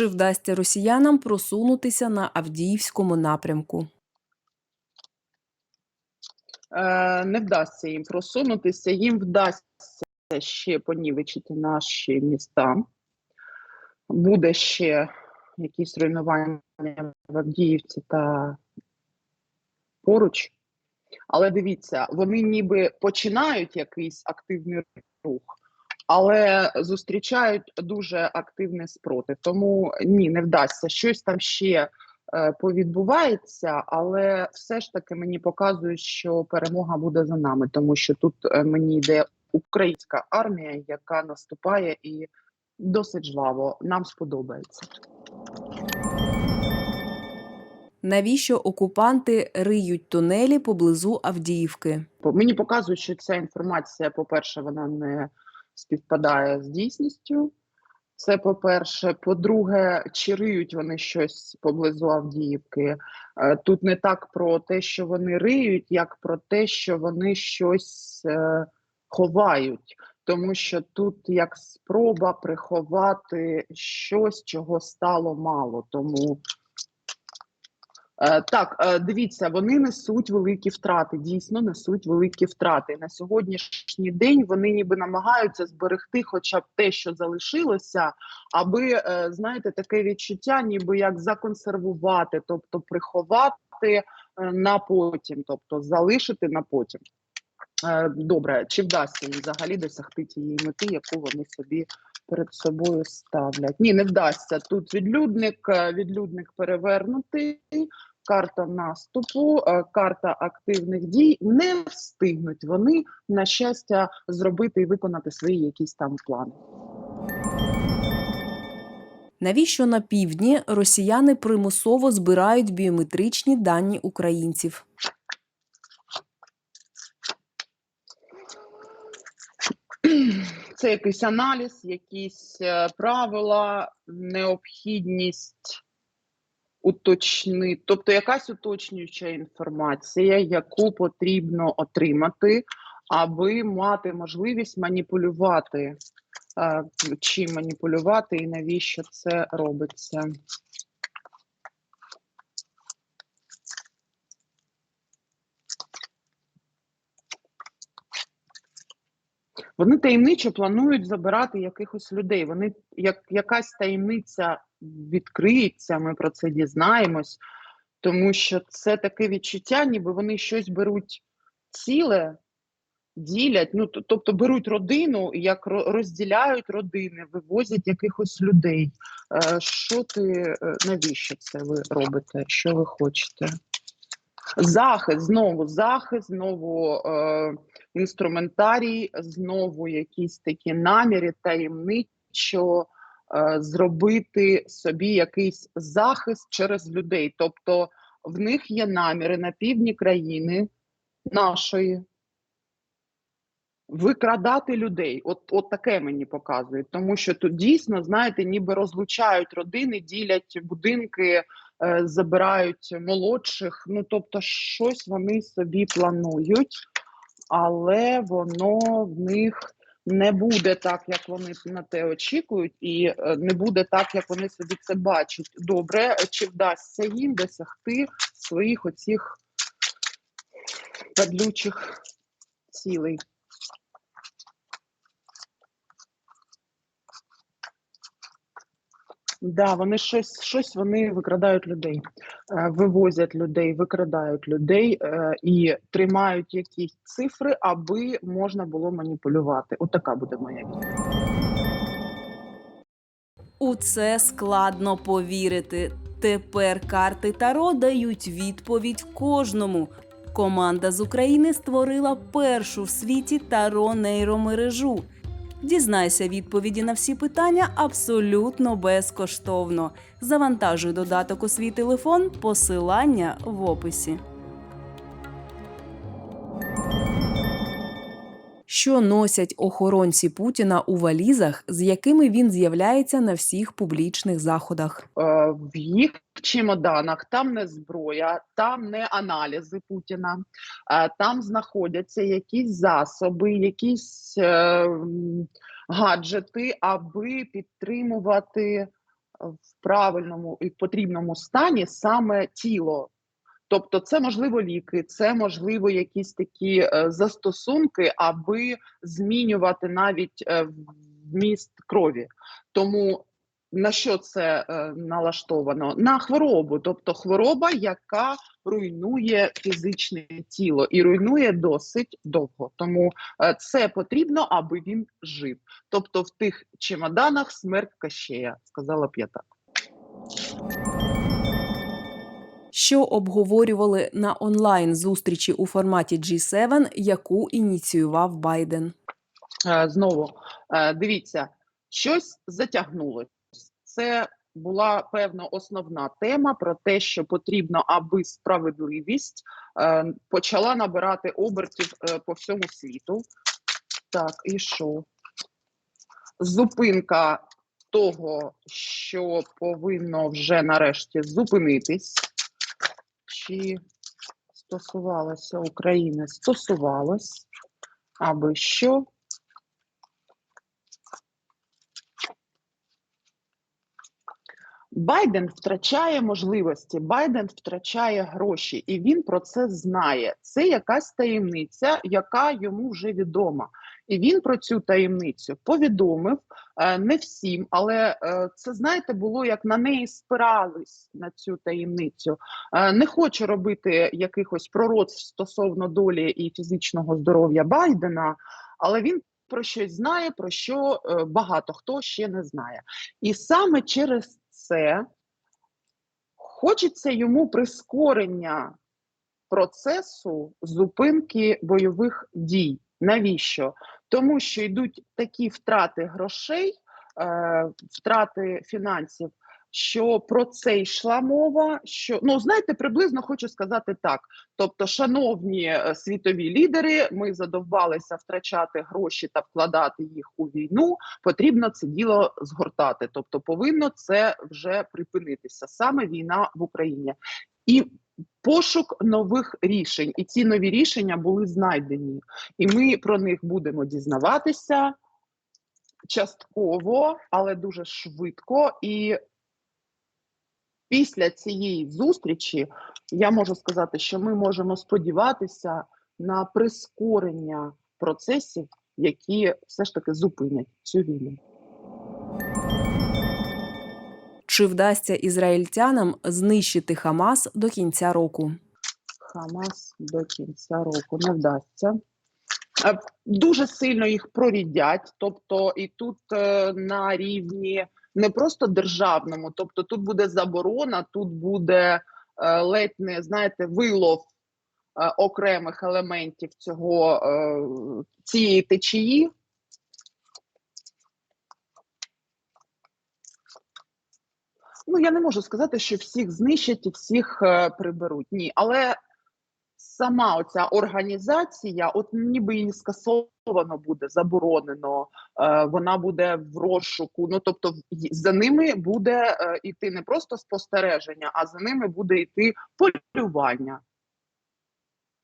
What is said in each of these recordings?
Чи вдасться росіянам просунутися на Авдіївському напрямку? Е, не вдасться їм просунутися, їм вдасться ще понівечити наші міста. Буде ще якісь руйнування в Авдіївці та поруч. Але дивіться, вони ніби починають якийсь активний рух, але зустрічають дуже активний спротив. Тому ні, не вдасться. Щось там ще е, повідбувається, але все ж таки мені показує, що перемога буде за нами, тому що тут е, мені йде українська армія, яка наступає і досить жваво. Нам сподобається. Навіщо окупанти риють тунелі поблизу Авдіївки? Мені показує, що ця інформація, по-перше, вона не співпадає з дійсністю. Це по-перше. По-друге, чи риють вони щось поблизу Авдіївки. Е, Тут не так про те, що вони риють, як про те, що вони щось е, ховають. Тому що тут як спроба приховати щось, чого стало мало. Тому Так, е, дивіться, вони несуть великі втрати, дійсно несуть великі втрати. На сьогоднішній день вони ніби намагаються зберегти хоча б те, що залишилося, аби, е, знаєте, таке відчуття, ніби як законсервувати, тобто приховати е, на потім, тобто залишити на потім. Е, Добре, чи вдасться їм взагалі досягти тієї мети, яку вони собі перед собою ставлять? Ні, не вдасться. Тут відлюдник, е, відлюдник перевернутий, карта наступу, е, карта активних дій. Не встигнуть вони, на щастя, зробити і виконати свої якісь там плани. Навіщо на півдні росіяни примусово збирають біометричні дані українців? Це якийсь аналіз, якісь е, правила, необхідність уточнити, тобто якась уточнююча інформація, яку потрібно отримати, аби мати можливість маніпулювати. Е, Чим маніпулювати і навіщо це робиться? Вони таємничо планують забирати якихось людей. Вони як якась таємниця відкриється, ми про це дізнаємось, тому що це таке відчуття, ніби вони щось беруть ціле, ділять. Ну тобто беруть родину, як розділяють родини, вивозять якихось людей. Е, Що ти е, навіщо це ви робите? Що ви хочете? Захист, знову захист, знову е, інструментарій, знову якісь такі наміри таємничо е, зробити собі якийсь захист через людей. Тобто в них є наміри на півдні країни нашої викрадати людей. От, от таке мені показує. Тому що тут дійсно, знаєте, ніби розлучають родини, ділять будинки, забирають молодших. Ну тобто, щось вони собі планують, але воно в них не буде так, як вони на те очікують, і е, не буде так, як вони собі це бачать. Добре, чи вдасться їм досягти своїх оцих падлючих цілей? Да, вони щось, щось вони викрадають людей, е, вивозять людей, викрадають людей е, і тримають якісь цифри, аби можна було маніпулювати. Отака буде моя відповідь. У це складно повірити. Тепер карти Таро дають відповідь кожному. Команда з України створила першу в світі Таро нейромережу. Дізнайся відповіді на всі питання абсолютно безкоштовно. Завантажуй додаток у свій телефон, посилання в описі. Що носять охоронці Путіна у валізах, з якими він з'являється на всіх публічних заходах? Е, В їх чемоданах там не зброя, там не аналізи Путіна, е, там знаходяться якісь засоби, якісь е, гаджети, аби підтримувати в правильному і потрібному стані саме тіло. Тобто, це можливо ліки, це можливо якісь такі е, застосунки, аби змінювати навіть е, вміст крові. Тому на що це е, налаштовано? На хворобу, тобто хвороба, яка руйнує фізичне тіло і руйнує досить довго. Тому це потрібно, аби він жив. Тобто, в тих чемоданах смерть кащея, сказала б я так. Що обговорювали на онлайн зустрічі у форматі G7, яку ініціював Байден. Е, Знову е, дивіться, щось затягнулось. Це була певно основна тема про те, що потрібно, аби справедливість е, почала набирати обертів по всьому світу. Так, і що? Зупинка того, що повинно вже нарешті зупинитись. Чи стосувалося України? Стосувалось, аби що? Байден втрачає можливості, Байден втрачає гроші, і він про це знає. Це якась таємниця, яка йому вже відома. І він про цю таємницю повідомив е, не всім, але е, це знаєте, було як на неї спирались на цю таємницю. Е, не хочу робити якихось пророцтв стосовно долі і фізичного здоров'я Байдена, але він про щось знає, про що багато хто ще не знає. І саме через це хочеться йому прискорення процесу зупинки бойових дій. Навіщо? Тому що йдуть такі втрати грошей, е, втрати фінансів, що про це йшла мова. Що ну знаєте, приблизно хочу сказати так: тобто, шановні е, світові лідери, ми задовбалися втрачати гроші та вкладати їх у війну. Потрібно це діло згортати. Тобто, повинно це вже припинитися саме війна в Україні і. Пошук нових рішень, і ці нові рішення були знайдені, і ми про них будемо дізнаватися частково, але дуже швидко. І після цієї зустрічі я можу сказати, що ми можемо сподіватися на прискорення процесів, які все ж таки зупинять цю війну. Чи вдасться ізраїльтянам знищити Хамас до кінця року? Хамас до кінця року не вдасться. Е, Дуже сильно їх прорідять, тобто і тут е, на рівні не просто державному, тобто тут буде заборона, тут буде е, ледь не знаєте, вилов окремих елементів цього цієї течії. Ну, я не можу сказати, що всіх знищать і всіх е, приберуть. Ні, але сама оця організація, от ніби її скасовано буде, заборонено, е, вона буде в розшуку. Ну тобто, за ними буде е, йти не просто спостереження, а за ними буде йти полювання.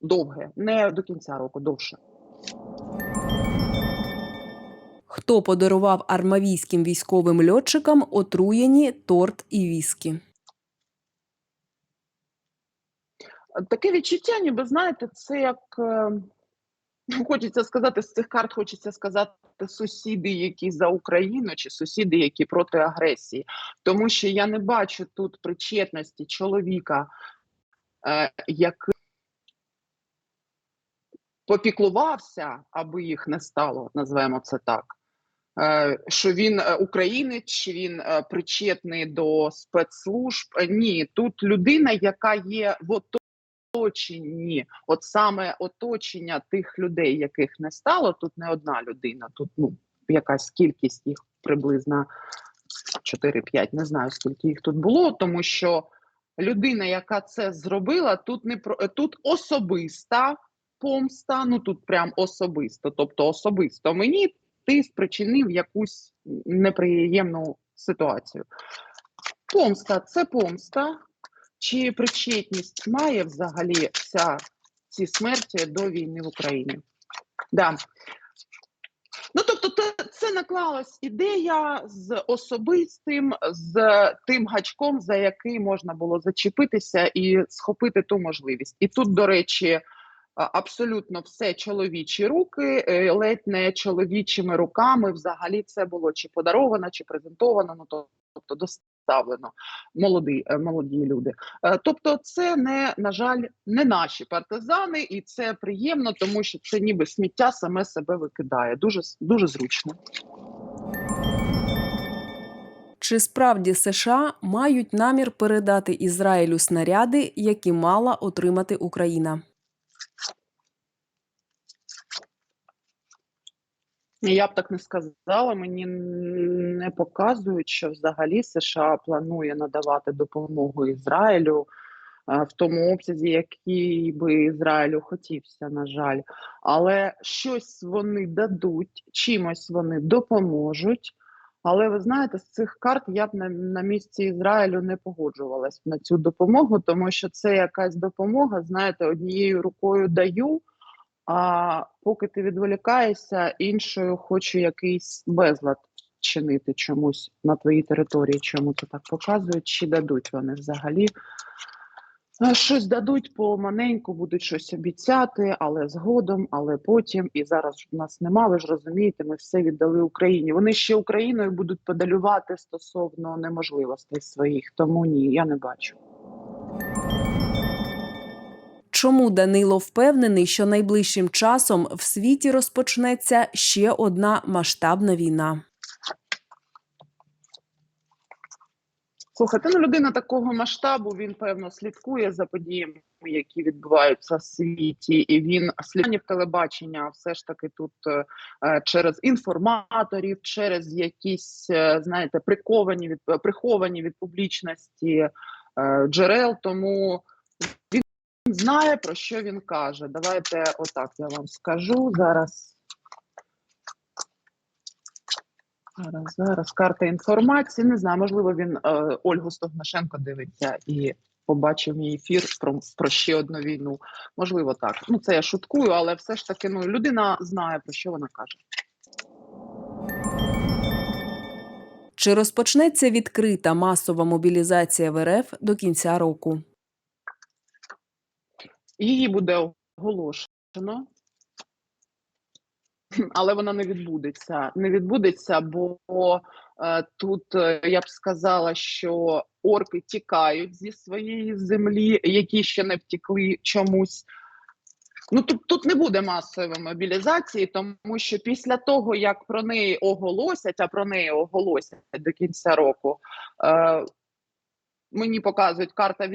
Довге, не до кінця року, довше. Хто подарував армавійським військовим льотчикам отруєні торт і віскі? Таке відчуття, ніби знаєте, це як е, ну, хочеться сказати, з цих карт хочеться сказати сусіди, які за Україну, чи сусіди, які проти агресії. Тому що я не бачу тут причетності чоловіка, е, який попіклувався, аби їх не стало, назвемо це так. Е, Що він е, українець, чи він е, причетний до спецслужб? Ні, тут людина, яка є в оточенні, от саме оточення тих людей, яких не стало, тут не одна людина, тут ну якась кількість їх приблизно 4-5, не знаю скільки їх тут було, тому що людина, яка це зробила, тут не про тут особиста помста, ну тут прям особисто, тобто особисто мені ти спричинив якусь неприємну ситуацію. Помста це помста. Чи причетність має взагалі ця, ці смерті до війни в Україні? Да. Ну, тобто, це, наклалась ідея з особистим, з тим гачком, за який можна було зачепитися і схопити ту можливість. І тут, до речі, абсолютно все чоловічі руки, е, ледь не чоловічими руками. Взагалі це було чи подаровано, чи презентовано. Ну тобто доставлено молоді, е, молоді люди. Е, Тобто, це не на жаль не наші партизани, і це приємно, тому що це ніби сміття саме себе викидає. Дуже дуже зручно. Чи справді США мають намір передати Ізраїлю снаряди, які мала отримати Україна? Я б так не сказала. Мені не показують, що взагалі США планує надавати допомогу Ізраїлю е, в тому обсязі, який би Ізраїлю хотівся, на жаль. Але щось вони дадуть, чимось вони допоможуть. Але ви знаєте, з цих карт я б на, на місці Ізраїлю не погоджувалась на цю допомогу, тому що це якась допомога, знаєте, однією рукою даю. А поки ти відволікаєшся, іншою хочу якийсь безлад чинити чомусь на твоїй території. Чому це так показують? Чи дадуть вони взагалі? Щось дадуть поманеньку, будуть щось обіцяти, але згодом, але потім. І зараз в нас нема. Ви ж розумієте, ми все віддали Україні. Вони ще Україною будуть подалювати стосовно неможливостей своїх. Тому ні, я не бачу. Чому Данило впевнений, що найближчим часом в світі розпочнеться ще одна масштабна війна? Слухайте, ну людина такого масштабу, він певно слідкує за подіями, які відбуваються в світі, і він слідкує телебачення все ж таки тут е, е, через інформаторів, через якісь, е, знаєте, приковані від приховані від публічності джерел. Тому він знає про що він каже. Давайте отак я вам скажу зараз. Зараз, зараз карта інформації. Не знаю, можливо, він е, Ольгу Стогнашенко дивиться і побачив мій ефір про, про ще одну війну. Можливо, так. Ну це я шуткую, але все ж таки, ну людина знає про що вона каже. Чи розпочнеться відкрита масова мобілізація в РФ до кінця року? Її буде оголошено, але вона не відбудеться. Не відбудеться, бо е, тут е, я б сказала, що орки тікають зі своєї землі, які ще не втікли чомусь. Ну тут, тут не буде масової мобілізації, тому що після того, як про неї оголосять, а про неї оголосять до кінця року, е, мені показують карта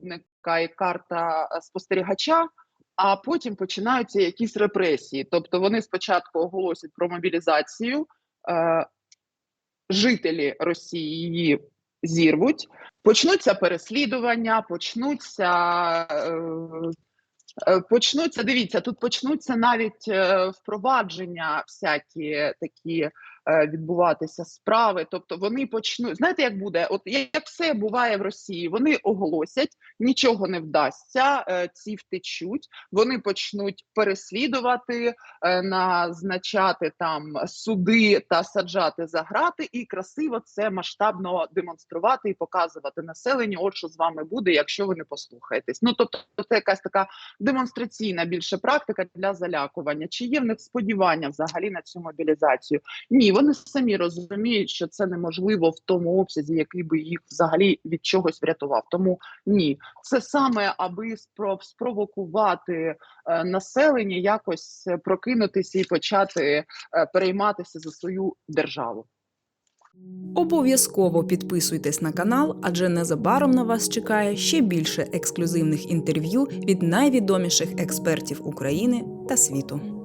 відлюдника і карта е, спостерігача. А потім починаються якісь репресії. Тобто вони спочатку оголосять про мобілізацію, е, жителі Росії її зірвуть, почнуться переслідування, почнуться. Е, е, Почнуться, дивіться, тут почнуться навіть е, впровадження, всякі такі відбуватися справи. Тобто вони почнуть. Знаєте, як буде? От як все буває в Росії, вони оголосять, нічого не вдасться, е, ці втечуть, вони почнуть переслідувати, е, назначати там суди та саджати за грати, і красиво це масштабно демонструвати і показувати населенню. От що з вами буде, якщо ви не послухаєтесь. Ну тобто, це якась така демонстраційна більше практика для залякування. Чи є в них сподівання взагалі на цю мобілізацію? Ні, вони самі розуміють, що це неможливо в тому обсязі, який би їх взагалі від чогось врятував. Тому ні, це саме аби спро- спровокувати е, населення, якось прокинутися і почати е, перейматися за свою державу. Обов'язково підписуйтесь на канал, адже незабаром на вас чекає ще більше ексклюзивних інтерв'ю від найвідоміших експертів України та світу.